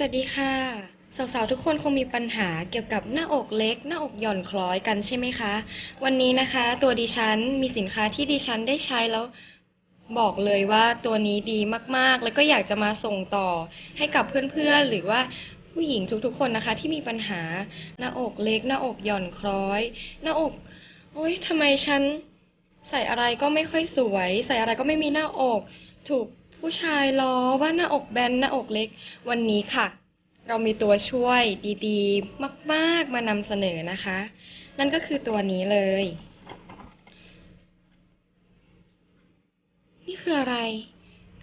สวัสดีค่ะ สาวๆ ทุกคนคงมีปัญหาเกี่ยวกับหน้าอกเล็ก หน้าอกหย่อนคล้อยกันใช่ไหมคะ วันนี้นะคะ ตัวดิฉันมีสินค้าที่ดิฉันได้ใช้แล้วบอกเลยว่าตัวนี้ดีมากๆ แล้วก็อยากจะมาส่งต่อให้กับเพื่อนๆ หรือว่าผู้หญิงทุกๆ คนนะคะ ที่มีปัญหาหน้าอกเล็ก หน้าอกหย่อนคล้อย หน้าอกโอ๊ยทำไมฉันใส่อะไรก็ไม่ค่อยสวย ใส่อะไรก็ไม่มีหน้าอกถูก ผู้ชายล้อว่าหน้าอกแบนหน้าอกเล็ก วันนี้ค่ะ เรามีตัวช่วยดีๆ มากๆมานำเสนอนะคะ นั่นก็คือตัวนี้เลย นี่คืออะไร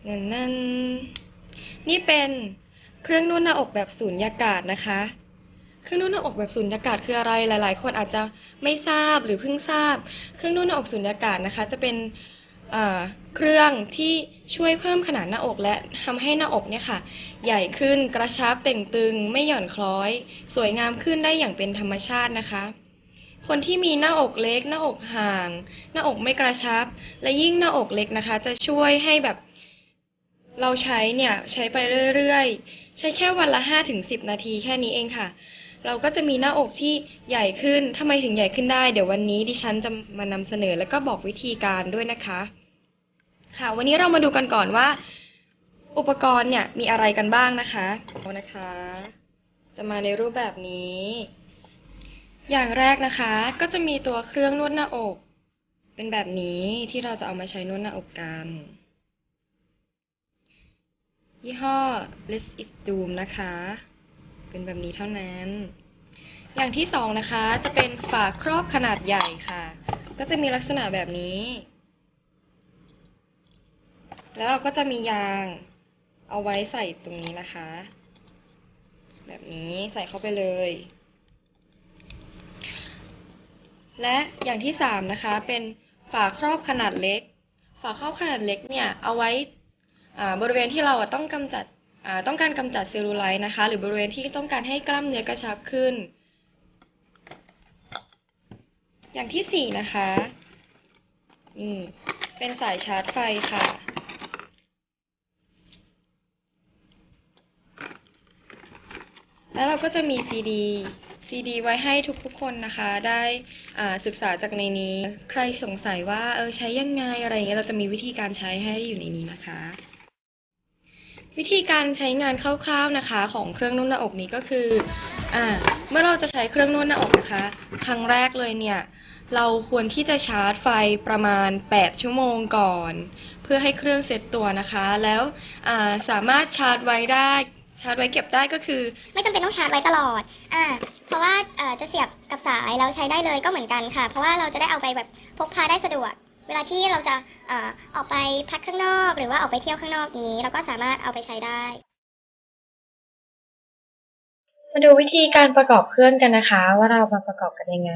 นั่นนั่น นี่เป็นเครื่องนวดหน้าอกแบบสูญญากาศนะคะ เครื่องนวดหน้าอกแบบสูญญากาศคืออะไร หลาย ๆ คนอาจจะไม่ทราบหรือเพิ่งทราบ เครื่องนวดหน้าอกสูญญากาศนะคะ จะเป็น เครื่องที่ช่วยเพิ่มขนาดหน้าอกและทำให้หน้าอกเนี่ยค่ะ ใหญ่ขึ้นกระชับเต่งตึง ไม่หย่อนคล้อย สวยงามขึ้นได้อย่างเป็นธรรมชาตินะคะ คนที่มีหน้าอกเล็ก หน้าอกห่าง หน้าอกไม่กระชับ และยิ่งหน้าอกเล็กนะคะ จะช่วยให้แบบ เราใช้เนี่ยใช้ไปเรื่อยๆ ใช้แค่วันละ5ถึง10 นาทีแค่นี้เองค่ะ เราก็จะมีหน้าอกที่ใหญ่ขึ้นทำไมถึงใหญ่ขึ้นได้ เดี๋ยววันนี้ดิฉันจะมานำเสนอแล้วก็บอกวิธีการด้วยนะคะ ค่ะ วันนี้เรามาดูกันก่อนว่า อุปกรณ์เนี่ยมีอะไรกันบ้างนะคะเอนะคะ จะมาในรูปแบบนี้ อย่างแรกนะคะ ก็จะมีตัวเครื่องนวดหน้าอก เป็นแบบนี้ที่เราจะเอามาใช้นวดหน้าอกกันยี่ห้อ Let's It Doom นะคะ เป็นแบบนี้เท่านั้น อย่างที่สองนะคะจะเป็นฝาครอบขนาดใหญ่ค่ะ ก็จะมีลักษณะแบบนี้ แล้วเราก็จะมียางเอาไว้ใส่ตรงนี้นะคะ แบบนี้ใส่เข้าไปเลย และอย่างที่สามนะคะเป็นฝาครอบขนาดเล็ก ฝาครอบขนาดเล็กเนี่ยเอาไว้บริเวณที่เราต้องกำจัด ต้องการกำจัดเซลลูไลท์นะคะ หรือบริเวณที่ต้องการให้กล้ามเนื้อกระชับขึ้น อย่างที่สี่นะคะ นี่เป็นสายชาร์จไฟค่ะ แล้วเราก็จะมีซีดีซีดีไว้ให้ทุกๆคนนะคะ ได้ศึกษาจากในนี้ ใครสงสัยว่าเออใช้ยังไงอะไรอย่างเงี้ยเราจะมีวิธีการใช้ให้อยู่ในนี้นะคะ วิธีการใช้งานคร่าวๆนะคะของเครื่องนวดหน้าอกนี้ก็คืออเมื่อเราจะใช้เครื่องนวดหน้าอกนะคะ ครั้งแรกเลยเนี่ยเราควรที่จะชาร์จไฟประมาณ 8 ชั่วโมงก่อน เพื่อให้เครื่องเซ็ตตัวนะคะ แล้วาสามารถชาร์จไว้ได้ชาร์จไว้เก็บได้ก็คือ ไม่จำเป็นต้องชาร์จไว้ตลอด อ่า เพราะว่าจะเสียบกับสายแล้วใช้ได้เลยก็เหมือนกันค่ะ เพราะว่าเราจะได้เอาไปแบบพกพาได้สะดวก เวลาที่เราจะอ่อออกไปพักข้างนอก หรือว่าออกไปเที่ยวข้างนอกอย่างนี้ เราก็สามารถเอาไปใช้ได้ มาดูวิธีการประกอบเครื่องกันนะคะ ว่าเรามาประกอบกันยังไง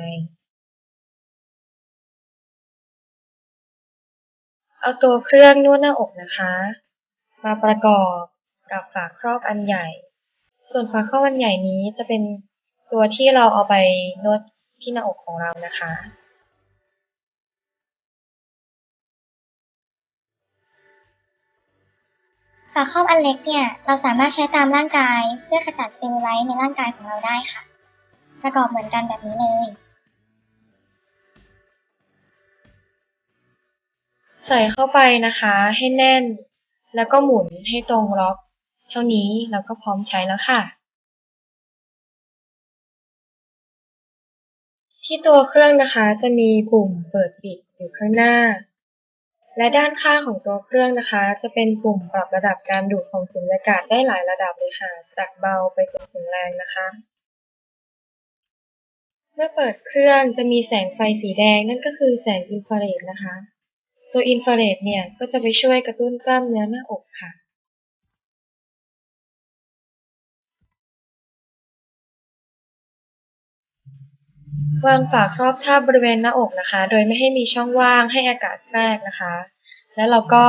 เอาตัวเครื่องนวดหน้าอกนะคะ มาประกอบกับฝาครอบอันใหญ่ ส่วนฝาครอบอันใหญ่นี้จะเป็นตัวที่เราเอาไปนวดที่หน้าอกของเรานะคะ ฝาครอบอันเล็กเนี่ย เราสามารถใช้ตามร่างกาย เพื่อขจัดเซลลูไลท์ในร่างกายของเราได้ค่ะ ประกอบเหมือนกันแบบนี้เลย ใส่เข้าไปนะคะให้แน่น แล้วก็หมุนให้ตรงล็อก เท่านี้เราก็พร้อมใช้แล้วค่ะ ที่ตัวเครื่องนะคะจะมีปุ่มเปิดปิดอยู่ข้างหน้า และด้านข้างของตัวเครื่องนะคะ จะเป็นปุ่มปรับระดับการดูดของสุญญากาศได้หลายระดับเลยค่ะ จากเบาไปจนถึงแรงนะคะ เมื่อเปิดเครื่องจะมีแสงไฟสีแดงนั่นก็คือแสงอินฟราเรดนะคะ ตัวอินฟราเรดเนี่ยก็จะไปช่วยกระตุ้นกล้ามเนื้อหน้าอกค่ะ วางฝาครอบทับบริเวณหน้าอกนะคะ โดยไม่ให้มีช่องว่างให้อากาศแทรกนะคะ แล้วเราก็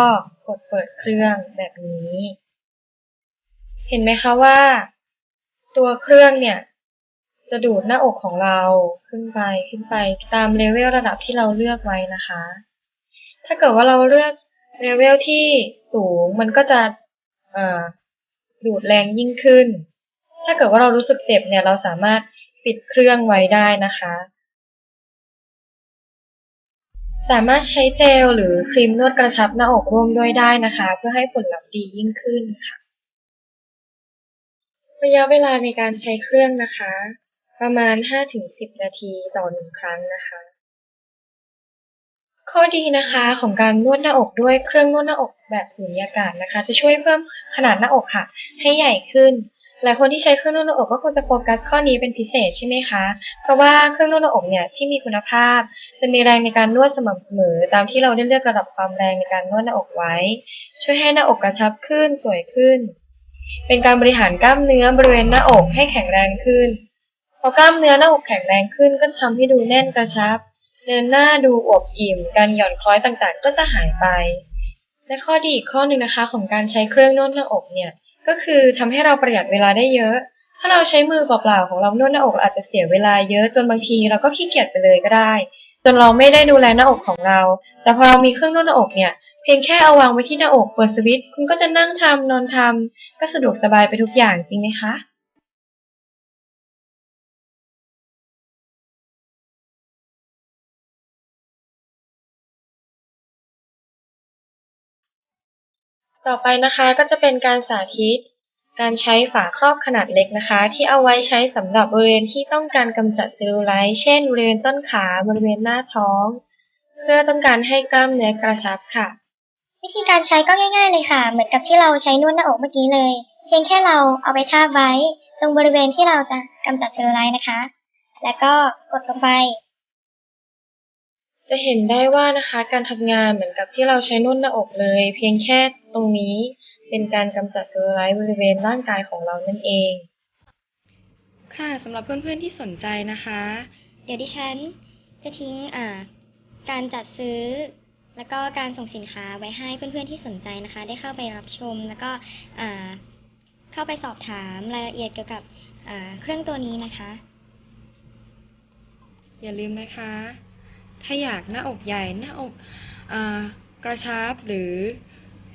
กดเปิดเครื่องแบบนี้ เห็นไหมคะว่า ตัวเครื่องเนี่ย จะดูดหน้าอกของเราขึ้นไปขึ้นไปตามเลเวลระดับที่เราเลือกไว้นะคะ ถ้าเกิดว่าเราเลือกเลเวลที่สูงมันก็จะดูดแรงยิ่งขึ้น ถ้าเกิดว่าเรารู้สึกเจ็บเนี่ยเราสามารถ ปิดเครื่องไว้ได้นะคะ สามารถใช้เจลหรือครีมนวดกระชับหน้าอกร่วมด้วยได้นะคะ เพื่อให้ผลลัพธ์ดียิ่งขึ้นค่ะ ระยะเวลาในการใช้เครื่องนะคะ ประมาณ 5-10 นาทีต่อหนึ่งครั้งนะคะ ข้อดีนะคะของการนวดหน้าอกด้วยเครื่องนวดหน้าอกแบบสูญญากาศนะคะ จะช่วยเพิ่มขนาดหน้าอกค่ะ ให้ใหญ่ขึ้น หลายคนที่ใช้เครื่องนวดหน้าอกก็คงจะโฟกัสข้อนี้เป็นพิเศษใช่ไหมคะ เพราะว่าเครื่องนวดหน้าอกเนี่ยที่มีคุณภาพ จะมีแรงในการนวดสม่ำเสมอ ตามที่เราได้เลือกระดับความแรงในการนวดหน้าอกไว้ ช่วยให้หน้าอกกระชับขึ้นสวยขึ้น เป็นการบริหารกล้ามเนื้อบริเวณหน้าอกให้แข็งแรงขึ้น พอกล้ามเนื้อหน้าอกแข็งแรงขึ้น ก็จะทำให้ดูแน่นกระชับเดินหน้าดูอวบอิ่ม การหย่อนคล้อยต่างๆ ก็จะหายไป และข้อดีอีกข้อหนึ่งนะคะ ของการใช้เครื่องนวดหน้าอกเนี่ย ก็คือทำให้เราประหยัดเวลาได้เยอะ ถ้าเราใช้มือเปล่าๆของเรานวดหน้าอกเราอาจจะเสียเวลาเยอะจนบางทีเราก็ขี้เกียจไปเลยก็ได้ จนเราไม่ได้ดูแลหน้าอกของเรา แต่พอเรามีเครื่องนวดหน้าอกเนี่ยเพียงแค่เอาวางไว้ที่หน้าอกเปิดสวิตช์คุณก็จะนั่งทำนอนทำก็สะดวกสบายไปทุกอย่างจริงไหมคะ ต่อไปนะคะก็จะเป็นการสาธิต การใช้ฝาครอบขนาดเล็กนะคะ ที่เอาไว้ใช้สำหรับบริเวณที่ต้องการกำจัดเซลลูไลท์เช่นบริเวณต้นขาบริเวณหน้าท้อง เพื่อต้องการให้กล้ามเนื้อกระชับค่ะ วิธีการใช้ก็ง่าย ๆเลยค่ะ เหมือนกับที่เราใช้นวดหน้าอกเมื่อกี้เลย เพียงแค่เราเอาไปทาบไว้ ตรงบริเวณที่เราจะกำจัดเซลลูไลท์นะคะ แล้วก็กดลงไป จะเห็นได้ว่านะคะการทำงานเหมือนกับที่เราใช้นุ่นหน้าอกเลย เพียงแค่ตรงนี้เป็นการกำจัดเซลลูไลท์บริเวณร่างกายของเรานั่นเอง ค่ะสำหรับเพื่อนๆที่สนใจนะคะ เดี๋ยวดิฉันจะทิ้งอ่าการจัดซื้อ แล้วก็การส่งสินค้าไว้ให้เพื่อนๆที่สนใจนะคะ ได้เข้าไปรับชมแล้วก็อ่าเข้าไปสอบถามรายละเอียดเกี่ยวกับอ่าเครื่องตัวนี้นะคะ อย่าลืมนะคะ ถ้าอยากหน้าอกใหญ่หน้าอกอกระชับหรือ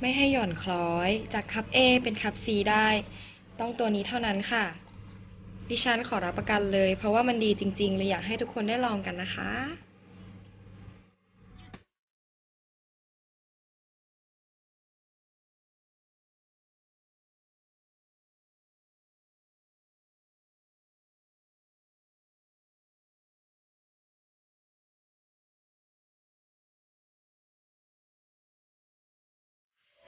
ไม่ให้หย่อนคล้อย จากคัพ A เป็นคัพ C ได้ ต้องตัวนี้เท่านั้นค่ะ ดิฉันขอรับประกันเลย เพราะว่ามันดีจริงๆเลยอยากให้ทุกคนได้ลองกันนะคะ